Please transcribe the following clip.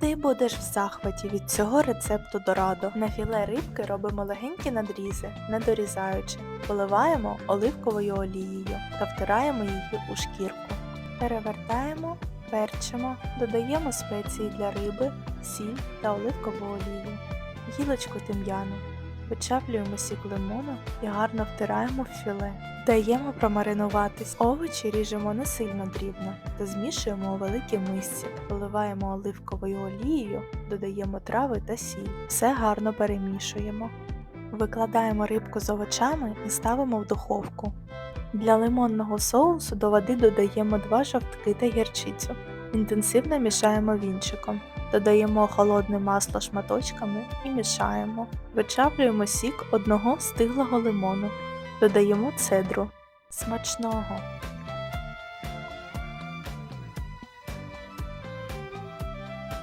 Ти будеш в захваті від цього рецепту дорадо. На філе рибки робимо легенькі надрізи, не дорізаючи. Поливаємо оливковою олією та втираємо її у шкірку. Перевертаємо, перчимо, додаємо спеції для риби, сіль та оливкову олію, гілочку тим'яну. Вичаплюємо сік лимону і гарно втираємо в філе. Даємо промаринуватись. Овочі ріжемо не сильно дрібно та змішуємо у великій мисці. Поливаємо оливковою олією, додаємо трави та сіль. Все гарно перемішуємо. Викладаємо рибку з овочами і ставимо в духовку. Для лимонного соусу до води додаємо два жовтки та гірчицю. Інтенсивно мішаємо вінчиком. Додаємо холодне масло шматочками і мішаємо. Вичавлюємо сік одного стиглого лимону. Додаємо цедру. Смачного!